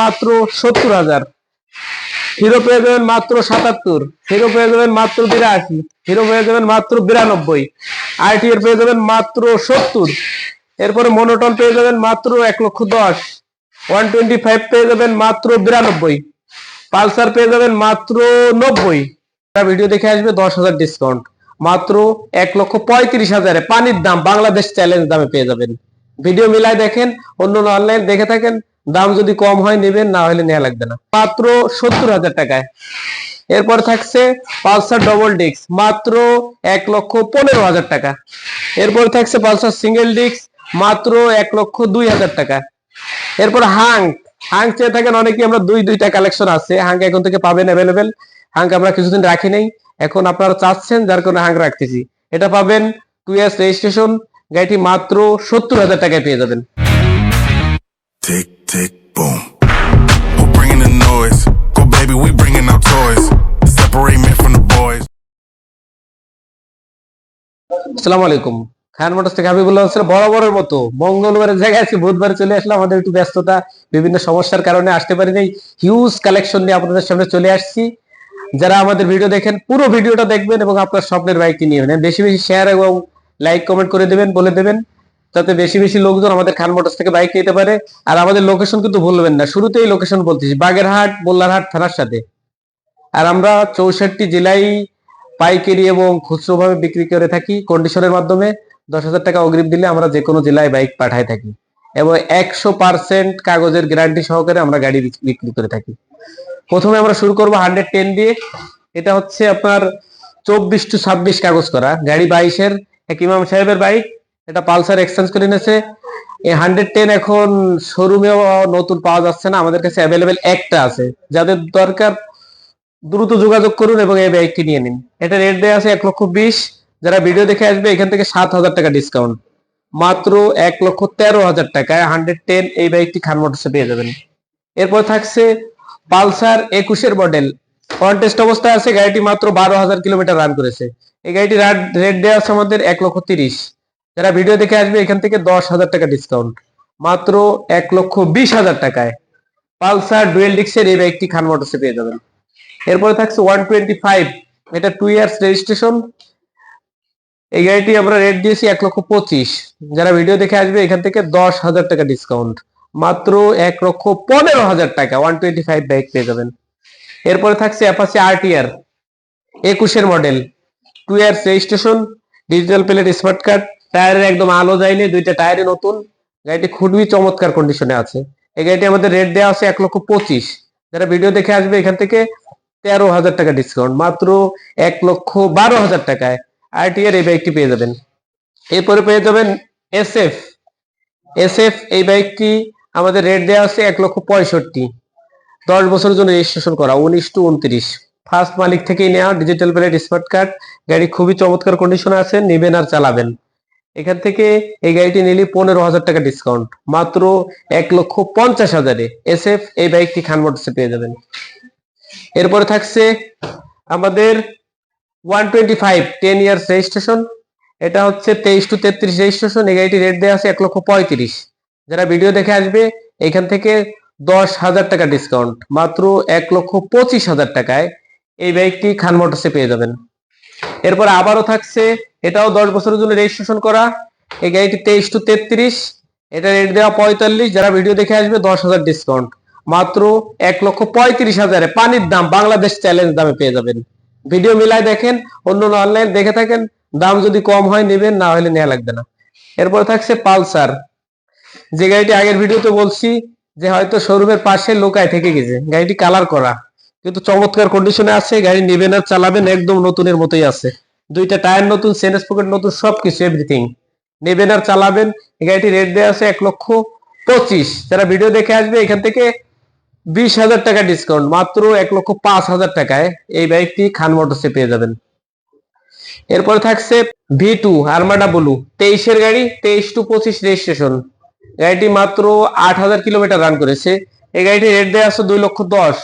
মাত্র সত্তর হাজার। হিরো পেয়ে যাবেন মাত্র সাতাত্তর, হিরো পেয়ে যাবেন মাত্র বিরাশি, হিরো পেয়ে যাবেন মাত্র বিরানব্বই আইটি এর পেয়ে যাবেন মাত্র সত্তর, এরপরে মনোটন পেয়ে যাবেন মাত্র এক লক্ষ দশ, ওয়ান টোয়েন্টি ফাইভ পেয়ে যাবেন মাত্র বিরানব্বই, পালসার পেয়ে যাবেন মাত্র নব্বই। ভিডিও দেখে আসবে, দশ হাজার ডিসকাউন্ট মাত্র এক লক্ষ পঁয়ত্রিশ হাজারে পানির দাম, বাংলাদেশ চ্যালেঞ্জ দামে পেয়ে যাবেন। ভিডিও মিলাই দেখেন অন্য অনলাইন দেখে থাকেন দাম যদি কম হয় নেবেন না হলে নেওয়া লাগবে না। মাত্র সত্তর হাজার টাকায়। এরপর থাকছে পালসার ডবল ডিস্ক মাত্র এক লক্ষ পনেরো হাজার টাকা। এরপর থাকছে পালসার সিঙ্গেল ডিস্ক মাত্র এক লক্ষ দুই হাজার টাকা। এরপর হাং হাং চেয়ে থাকেন অনেকে আমরা দুই দুইটা কালেকশন আছে। হাং এখন থেকে পাবেন অ্যাভেলেবেল হাং আমরা কিছুদিন রাখি নাই। এখন আপনারা চাচ্ছেন যার কারণে হাং রাখতেছি। এটা পাবেন টু ইয়ার্স রেজিস্ট্রেশন গাড়িটি মাত্র সত্তর হাজার টাকায় পেয়ে যাবেন। Tick, tick, boom. Who bringing the noise? Go, baby, we bringing our toys. Separate men from the boys. আসসালামু আলাইকুম খান মোটরস থেকে হাবিবুল্লাহ হোসেন বরাবরের মতো মঙ্গলবারের জায়গায় আছি বুধবারে চলে আসলাম আমাদের একটু ব্যস্ততা বিভিন্ন সমস্যার কারণে আসতে পারি নাই হিউজ কালেকশন নিয়ে আপনাদের সামনে চলে আসছি যারা আমাদের ভিডিও দেখেন পুরো ভিডিওটা দেখবেন এবং আপনার স্বপ্নের বাইকটি নিয়ে নেবেন বেশি বেশি শেয়ার এবং লাইক কমেন্ট করে দেবেন বলে দেবেন যাতে বেশি বেশি লোকজন আমাদের খান মোটরস থেকে বাইক নিতে পারে। আর আমাদের লোকেশন কিন্তু ভুলবেন না। শুরুতেই লোকেশন বলতেছি, বাগেরহাট, মোল্লারহাট থানার সাথে। আর আমরা চৌষট্টি জেলায় পাইকারি এবং খুচরো ভাবে বিক্রি করে থাকি কন্ডিশনের মাধ্যমে। দশ হাজার টাকা অগ্রিম দিলে আমরা যে কোনো জেলায় বাইক পাঠাই থাকি। এবং একশো পার্সেন্ট কাগজের গ্যারান্টি সহকারে আমরা গাড়ি বিক্রি করে থাকি। প্রথমে আমরা শুরু করব হান্ড্রেড টেন দিয়ে। এটা হচ্ছে আপনার চব্বিশ টু ছাব্বিশ কাগজ করা। গাড়ি বাইশের, এক ইমাম সাহেবের বাইক। এটা পালসার এক্সচেঞ্জ করে নিয়েছে। এই হান্ড্রেড টেন এখন শোরুমেও নতুন পাওয়া যাচ্ছে না, আমাদের কাছে অ্যাভেলেবেল একটা আছে। যাদের দরকার, দ্রুত যোগাযোগ করুন এবং এই বাইকটি নিয়ে নিন। এটা রেট দেওয়া আছে এক লক্ষ বিশ। যারা ভিডিও দেখে আসবে, এখান থেকে সাত হাজার টাকা ডিসকাউন্ট মাত্র এক লক্ষ তেরো হাজার টাকায় হান্ড্রেড টেন এই বাইকটি খান মোটরসে পেয়ে যাবেন। এরপর থাকছে পালসার একুশের মডেল কন্টেস্ট অবস্থায় আছে, গাড়িটি মাত্র বারো হাজার কিলোমিটার রান করেছে। এই গাড়িটি রেট দেওয়া আছে আমাদের এক লক্ষ তিরিশ। যারা ভিডিও দেখে আসবে, এখান থেকে দশ হাজার টাকা ডিসকাউন্ট মাত্র এক লক্ষ বিশ হাজার টাকায় পালসার ডুয়েল ডিক্সের এই বাইকটি খান মোটরসে পেয়ে যাবেন। এরপরে থাকছে ওয়ান টোয়েন্টি ফাইভ, এটা টু ইয়ার্স রেজিস্ট্রেশন এই গাড়িটি আমরা রেট দিয়েছি এক লক্ষ পঁচিশ। যারা ভিডিও দেখে আসবে, এখান থেকে দশ হাজার টাকা ডিসকাউন্ট মাত্র এক লক্ষ পনেরো হাজার টাকা ওয়ান টোয়েন্টি ফাইভ বাইক পেয়ে যাবেন। এরপরে থাকছে অ্যাপাসি আরটিআর একুশের model two years registration digital plate smart card টায়ারের একদম আলো যায়নি, দুইটা টায়ারই নতুন। গাড়িটি খুবই চমৎকার কন্ডিশনে আছে। এই গাড়িটি আমাদের রেট দেওয়া আছে এক লক্ষ পঁচিশ। যারা ভিডিও দেখে আসবে, এখান থেকে তেরো হাজার টাকা ডিসকাউন্ট মাত্র এক লক্ষ বারো হাজার টাকায় আরটি এর এই বাইকটি পেয়ে যাবেন। এরপরে পেয়ে যাবেন এস এফ এস এফ এই বাইকটি আমাদের রেট দেওয়া আছে এক লক্ষ পঁয়ষট্টি। দশ বছরের জন্য রেজিস্ট্রেশন করা, উনিশ টু উনত্রিশ। ফার্স্ট মালিক থেকেই নেওয়া ডিজিটাল প্লেট স্মার্ট কার্ড গাড়ি খুবই চমৎকার কন্ডিশনে আছে, নেবেন আর চালাবেন। এখান থেকে এই গাড়িটি নিলে পনেরো হাজার টাকা ডিসকাউন্ট মাত্র এক লক্ষ পঞ্চাশ হাজারে এস এফ এই বাইকটি খান মোটরসে পেয়ে যাবেন। এরপরে থাকছে আমাদের one twenty five ten years registration. এটা হচ্ছে তেইশ টু তেত্রিশ রেজিস্ট্রেশন। এই গাড়িটি রেট দেওয়া আছে এক লক্ষ পঁয়ত্রিশ। যারা ভিডিও দেখে আসবে, এখান থেকে দশ হাজার টাকা ডিসকাউন্ট মাত্র এক লক্ষ পঁচিশ হাজার টাকায় এই বাইকটি খান মোটরসে পেয়ে যাবেন। এরপর আবারও থাকছে এটাও দশ বছরের জন্য রেজিস্ট্রেশন করা। এই গাড়িটি তেইশ টু তেত্রিশ, এটা রেট দেওয়া পঁয়তাল্লিশ, যারা ভিডিও দেখে আসবে দশ হাজার ডিসকাউন্ট মাত্র এক লক্ষ পঁয়ত্রিশ হাজারে পানির দাম, বাংলাদেশ চ্যালেঞ্জ দামে পেয়ে যাবেন। ভিডিও মিলাই দেখেন, অন্য অনলাইন দেখে থাকেন, দাম যদি কম হয় নেবেন, না হলে নেওয়া লাগবে না। এরপর থাকছে পালসার। যে গাড়িটি আগের ভিডিওতে বলছি, যে হয়তো শোরুমের পাশে লোকায় থেকে গেছে। গাড়িটি কালার করা, কিন্তু চমৎকার কন্ডিশনে আছে, গাড়ি নেবেন আর চালাবেন একদম নতুনের মতোই আছে। দুইটা টায়ার নতুন সেনেস পকেট নতুন, সবকিছু এভরিথিং নেবেন আর চালাবেন। গাড়িটি রেট দেওয়া আছে এক লক্ষ পঁচিশ। যারা ভিডিও দেখে আসবে, এখান থেকে বিশ হাজার টাকা ডিসকাউন্ট মাত্র এক লক্ষ পাঁচ হাজার টাকায় এই বাইকটি খান মোটরসে পেয়ে যাবেন। এরপরে থাকছে ভি টু আরমাডা ব্লু তেইশের গাড়ি, তেইশ টু পঁচিশ রেজিস্ট্রেশন গাড়িটি মাত্র আট হাজার কিলোমিটার রান করেছে। এই গাড়িটি রেট দেওয়া আছে দুই লক্ষ দশ।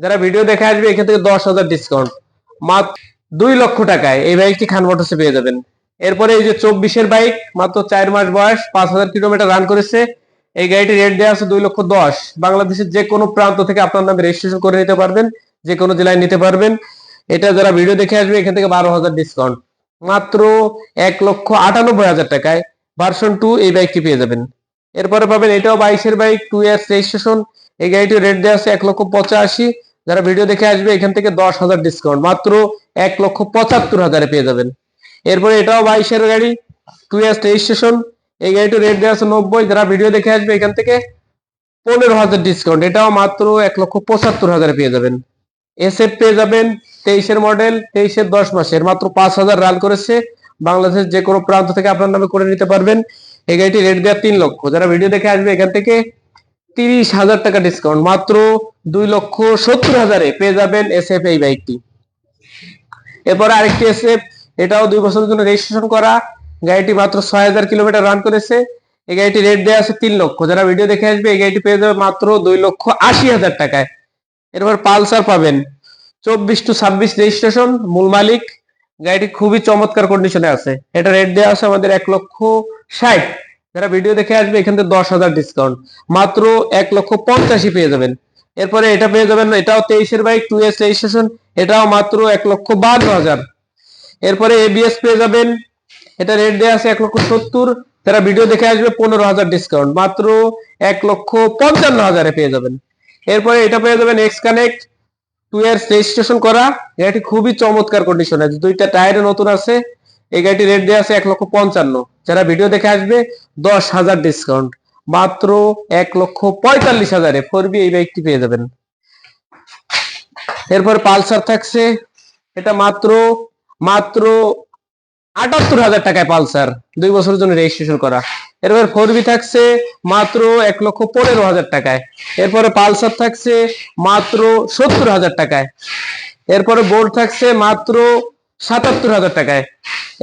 যারা ভিডিও দেখে আসবে, এখান থেকে দশ হাজার ডিসকাউন্ট মাত্র দুই লক্ষ টাকায় এই বাইকটি খান মোটরসে পেয়ে যাবেন। এরপরে এই যে চব্বিশের বাইক মাত্র চার মাস বয়স, পাঁচ হাজার কিলোমিটার রান করেছে। এই গাড়িটি রেট দেওয়া আছে দুই লক্ষ দশ। বাংলাদেশের যে কোনো প্রান্ত থেকে আপনার নামে রেজিস্ট্রেশন করে নিতে পারবেন, যে কোনো জেলায় নিতে পারবেন। এটা যারা ভিডিও দেখে আসবে, এখান থেকে বারো হাজার ডিসকাউন্ট মাত্র এক লক্ষ আটানব্বই হাজার টাকায় ভার্সন টু এই বাইকটি পেয়ে যাবেন। এরপরে পাবেন এটাও বাইশের বাইক টু ইয়ার্স রেজিস্ট্রেশন এই গাড়িটির রেট দেওয়া আছে এক লক্ষ পঁচাশি। যারা ভিডিও দেখে আসবে, এখান থেকে দশ হাজার ডিসকাউন্ট মাত্র এক লক্ষ পঁচাত্তর হাজারে পেয়ে যাবেন। এরপরে এটাও বাইশের গাড়ি টু রেজিস্ট্রেশন, এই গাড়িটির রেট দেওয়া আছে নব্বই, যারা ভিডিও দেখে আসবে, এখান থেকে পনেরো হাজার ডিসকাউন্ট এটাও মাত্র এক লক্ষ পঁচাত্তর হাজারে পেয়ে যাবেন। এসএফ পেয়ে যাবেন, তেইশের মডেল তেইশের দশ মাসের, মাত্র পাঁচ হাজার রান করেছে। বাংলাদেশের যে কোনো প্রান্ত থেকে আপনার নামে করে নিতে পারবেন। এই গাড়িটি রেট দেওয়া তিন লক্ষ, যারা ভিডিও দেখে আসবে, এখান থেকে তিরিশ হাজার টাকা ডিসকাউন্ট মাত্র দুই লক্ষ সত্তর হাজারে পেয়ে যাবেন এসএফ এই বাইকটি এরপরে আরেকটি এসএফ এটাও দুই বছরের জন্য রেজিস্ট্রেশন করা। গাড়িটি মাত্র ছয় হাজার কিলোমিটার রান করেছে। এই গাড়িটি রেট দেওয়া আছে তিন লক্ষ। যারা ভিডিও দেখে আসবে, এই গাড়িটি পেয়ে যাবে মাত্র দুই লক্ষ আশি হাজার টাকায়। এরপর পালসার পাবেন। চব্বিশ টু ছাব্বিশ রেজিস্ট্রেশন মূল মালিক। গাড়িটি খুবই চমৎকার কন্ডিশনে আছে। এটা রেট দেওয়া আছে আমাদের এক লক্ষ ষাট। যারা ভিডিও দেখে আসবে, এখান থেকে দশ হাজার ডিসকাউন্ট মাত্র এক লক্ষ পঞ্চাশি পেয়ে যাবেন। এরপরে এটা পেয়ে যাবেন, এটাও তেইশের বাইক টু এস রেজিস্ট্রেশন এটাও মাত্র এক লক্ষ বান্ন হাজার। এরপরে এবিএস পেয়ে যাবেন, এটা রেট দেওয়া আছে এক লক্ষ সত্তর। যারা ভিডিও দেখে আসবে, পনেরো হাজার ডিসকাউন্ট মাত্র এক লক্ষ পঞ্চান্ন হাজারে পেয়ে যাবেন। এরপরে এটা পেয়ে যাবেন X connect two years registration করা। গাড়িটি খুবই চমৎকার কন্ডিশন আছে। দুইটা টায়ারে নতুন আছে। এই গাড়িটি রেট দেওয়া আছে এক লক্ষ পঞ্চান্ন। যারা ভিডিও দেখে আসবে, দশ হাজার ডিসকাউন্ট মাত্র এক লক্ষ পঁয়তাল্লিশ হাজারে ফোর বি এই বাইকটি পেয়ে যাবেন। এরপর পালসার থাকছে, এটা মাত্র মাত্র আটাত্তর হাজার টাকায় পালসার। দুই বছরের জন্য রেজিস্ট্রেশন করা। এরপর ফোর বি থাকছে, মাত্র এক লক্ষ পনেরো হাজার টাকায়। এরপরে পালসার থাকছে, মাত্র সত্তর হাজার টাকায়। এরপরে বোর্ড থাকছে, মাত্র সাতাত্তর হাজার টাকায়।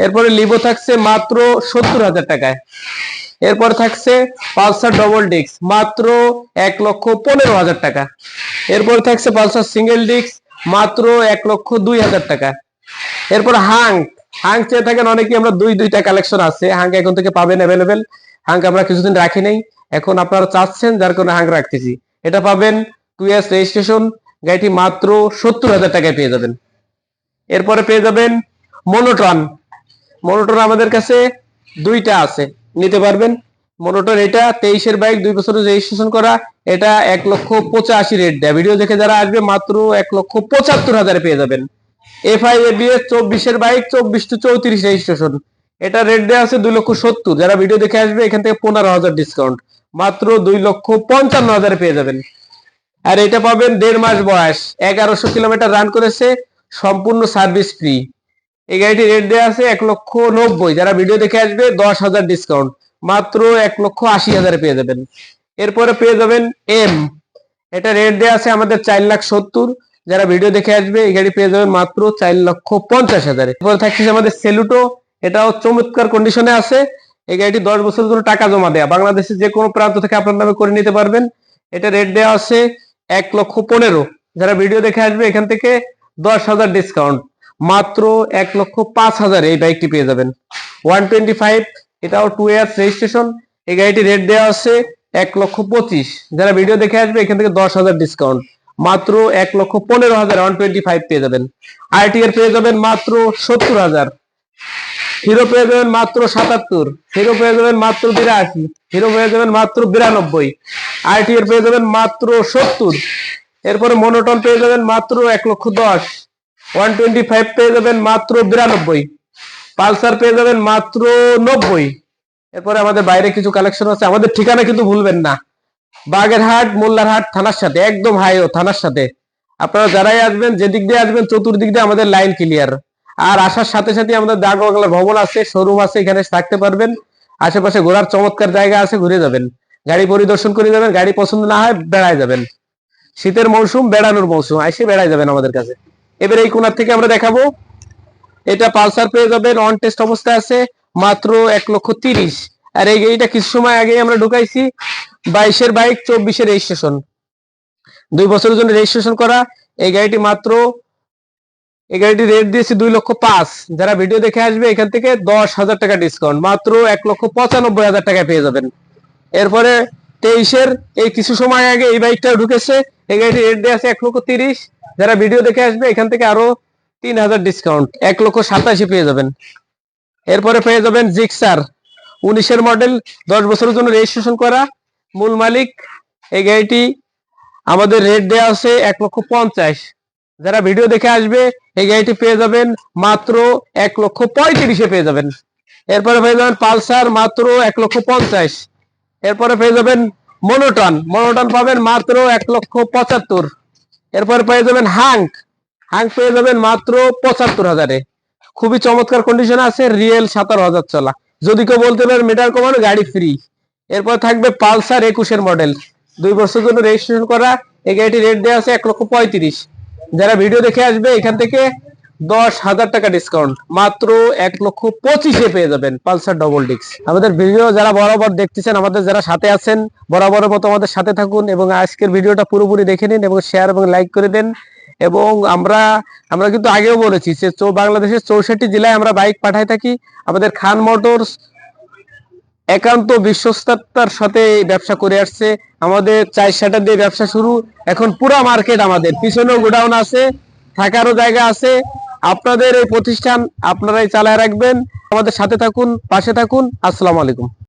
এরপরে লিভো থাকছে মাত্র সত্তর হাজার টাকায়। এরপর থাকছে পালসার ডবল ডিস্ক মাত্র এক লক্ষ পনেরো হাজার টাকা। এরপর থাকছে পালসার সিঙ্গেল ডিস্ক মাত্র এক লক্ষ দুই হাজার টাকা। এরপর হাং হাং চেয়ে থাকেন অনেকে আমরা দুই, দুইটা কালেকশন আছে। হাং এখন থেকে পাবেন অ্যাভেলেবেল হাং আমরা কিছুদিন রাখি নাই। এখন আপনারা চাচ্ছেন যার কারণে হাং রাখতেছি। এটা পাবেন টু ইয়ার্স রেজিস্ট্রেশন গাড়িটি মাত্র সত্তর হাজার টাকায় পেয়ে যাবেন। এরপরে পেয়ে যাবেন মনোটন। মনোটন আমাদের কাছে দুইটা আছে, নিতে পারবেন। মনোটন এটা তেইশের বাইক, দুই বছরের রেজিস্ট্রেশন করা। এটা এক লক্ষ পঁচাশি রেট দেয়। ভিডিও দেখে যারা আসবে, মাত্র এক লক্ষ পঁচাত্তর হাজারে পেয়ে যাবেন। এফআই এবিএস চব্বিশের বাইক, চব্বিশ টু চৌত্রিশ রেজিস্ট্রেশন এটা রেট দেওয়া আছে দুই লক্ষ সত্তর। যারা ভিডিও দেখে আসবে, এখান থেকে পনেরো হাজার ডিসকাউন্ট মাত্র দুই লক্ষ পঞ্চান্ন হাজারে পেয়ে যাবেন। আর এটা পাবেন দেড় মাস বয়স। এগারোশো কিলোমিটার রান করেছে। সম্পূর্ণ সার্ভিস ফ্রি এই গাড়িটি রেট দেওয়া আছে এক লক্ষ নব্বই। যারা ভিডিও দেখে আসবে, দশ হাজার ডিসকাউন্ট মাত্র এক লক্ষ আশি হাজারে পেয়ে যাবেন। এরপরে পেয়ে যাবেন এম এটা রেট দেওয়া আছে আমাদের চার লাখ সত্তর। যারা ভিডিও দেখে আসবে, এই গাড়ি পেয়ে যাবেন মাত্র চার লক্ষ পঞ্চাশ হাজারে। এরপরে থাকছে আমাদের সেলুটো। এটাও চমৎকার কন্ডিশনে আছে। এই গাড়িটি দশ বছরের জন্য টাকা জমা দেয়া। বাংলাদেশের যে কোনো প্রান্ত থেকে আপনার নামে করে নিতে পারবেন। এটা রেট দেওয়া আছে এক লক্ষ পনেরো। যারা ভিডিও দেখে আসবে, এখান থেকে দশ হাজার ডিসকাউন্ট মাত্র এক লক্ষ পাঁচ হাজার এই বাইকটি পেয়ে যাবেন। ওয়ান টোয়েন্টি ফাইভ এটাও টু ইয়ার্স রেজিস্ট্রেশন এই গাড়িটি রেট দেওয়া আছে এক লক্ষ পঁচিশ। যারা ভিডিও দেখে আসবে, এখান থেকে দশ হাজার ডিসকাউন্ট মাত্র এক লক্ষ পনেরো হাজার ওয়ান টোয়েন্টি ফাইভ পেয়ে যাবেন। আইটি এর পেয়ে যাবেন মাত্র সত্তর হাজার। হিরো পেয়ে যাবেন মাত্র সাতাত্তর। হিরো পেয়ে যাবেন মাত্র বিরাশি। হিরো পেয়ে যাবেন মাত্র বিরানব্বই। আইটি এর পেয়ে যাবেন মাত্র সত্তর। এরপরে মনোটন পেয়ে যাবেন মাত্র এক লক্ষ দশ। ওয়ান টোয়েন্টি ফাইভ পেয়ে যাবেন মাত্র বিরানব্বই। পালসার পেয়ে যাবেন মাত্র নব্বই। এরপরে আমাদের বাইরে কিছু কালেকশন আছে। আমাদের ঠিকানা কিন্তু ভুলবেন না। বাগেরহাট, মোল্লারহাট থানার সাথে, একদম হাইও থানার সাথে। আপনারা যারাই আসবেন, যেদিক দিয়ে আসবেন, চতুর্দিক দিয়ে আমাদের লাইন ক্লিয়ার আর আসার সাথে সাথে আমাদের ডাক বাংলার ভবন আছে শোরুম আছে, এখানে থাকতে পারবেন। আশেপাশে ঘোরার চমৎকার জায়গা আছে, ঘুরে যাবেন। গাড়ি পরিদর্শন করে যাবেন। গাড়ি পছন্দ না হয়, বেড়ায় যাবেন। শীতের মৌসুম, বেড়ানোর মৌসুম এসে বেড়াই যাবেন আমাদের কাছে। এবার এই কোনার থেকে আমরা দেখাবো। এটা পালসার পেয়ে যাবেন অন টেস্ট অবস্থায় আছে মাত্র এক লক্ষ তিরিশ। আর এই গাড়িটা কিছু সময় আগে আমরা ঢুকাইছি, বাইশের বাইক, চব্বিশের রেজিস্ট্রেশন দুই বছরের জন্য রেজিস্ট্রেশন করা। এই গাড়িটি মাত্র, এই গাড়িটি রেট দিয়েছি দুই লক্ষ পাঁচ। যারা ভিডিও দেখে আসবে, এখান থেকে দশ হাজার টাকা ডিসকাউন্ট মাত্র এক লক্ষ পঁচানব্বই হাজার টাকা পেয়ে যাবেন। এরপরে তেইশের এই কিছু সময় আগে এই বাইকটা ঢুকেছে। এই গাড়িটি রেট দেওয়া আছে এক লক্ষ তিরিশ। যারা ভিডিও দেখে আসবে, এখান থেকে আরও তিন হাজার ডিসকাউন্ট এক লক্ষ সাতাশি পেয়ে যাবেন। এরপরে পেয়ে যাবেন জিক্সার উনিশের মডেল দশ বছরের জন্য রেজিস্ট্রেশন করা। মূল মালিক, এই গাড়িটি আমাদের রেট দেওয়া আছে এক লক্ষ পঞ্চাশ। যারা ভিডিও দেখে আসবে, এই গাড়িটি পেয়ে যাবেন মাত্র এক লক্ষ পঁয়ত্রিশে পেয়ে যাবেন। এরপরে পেয়ে যাবেন পালসার, মাত্র এক লক্ষ পঞ্চাশ। এরপরে পেয়ে যাবেন মনোটন। মনোটন পাবেন মাত্র এক লক্ষ পঁচাত্তর। এরপরে পেয়ে যাবেন হাঙ্ক। হাঙ্ক পেয়ে যাবেন মাত্র পঁচাত্তর হাজারে। খুবই চমৎকার কন্ডিশন আছে, রিয়েল সাতারো হাজার চলা। যদি কেউ বলতে পারেন মিটার কমানো, গাড়ি ফ্রি এরপর থাকবে পালসার একুশের মডেল দুই বছর জন্য রেজিস্ট্রেশন করা, এই গাড়িটি রেট দেওয়া আছে এক লক্ষ পঁয়ত্রিশ। যারা ভিডিও দেখে আসবে, এখান থেকে দশ হাজার টাকা ডিসকাউন্ট মাত্র এক লক্ষ পঁচিশে পেয়ে যাবেন পালসার ডবল ডিক্স আমাদের ভিডিও যারা বরাবর দেখতেছেন, আমাদের যারা সাথে আছেন, বরাবরের মতো আমাদের সাথে থাকুন এবং আজকের ভিডিওটা পুরোপুরি দেখে নিন এবং শেয়ার এবং লাইক করে দেন। এবং আমরা আমরা কিন্তু আগেও বলেছি যে বাংলাদেশের চৌষট্টি জেলায় আমরা বাইক পাঠাই থাকি। আমাদের খান মোটরস একান্ত বিশ্বস্ততার সাথে ব্যবসা করে আসছে। আমাদের চার শাটার দিয়ে ব্যবসা শুরু। এখন পুরো মার্কেট আমাদের। পিছনেও গোডাউন আছে, থাকারও জায়গা আছে। আপনাদের এই প্রতিষ্ঠান আপনারাই চালায় রাখবেন। আমাদের সাথে থাকুন পাশে থাকুন। আসসালামু আলাইকুম।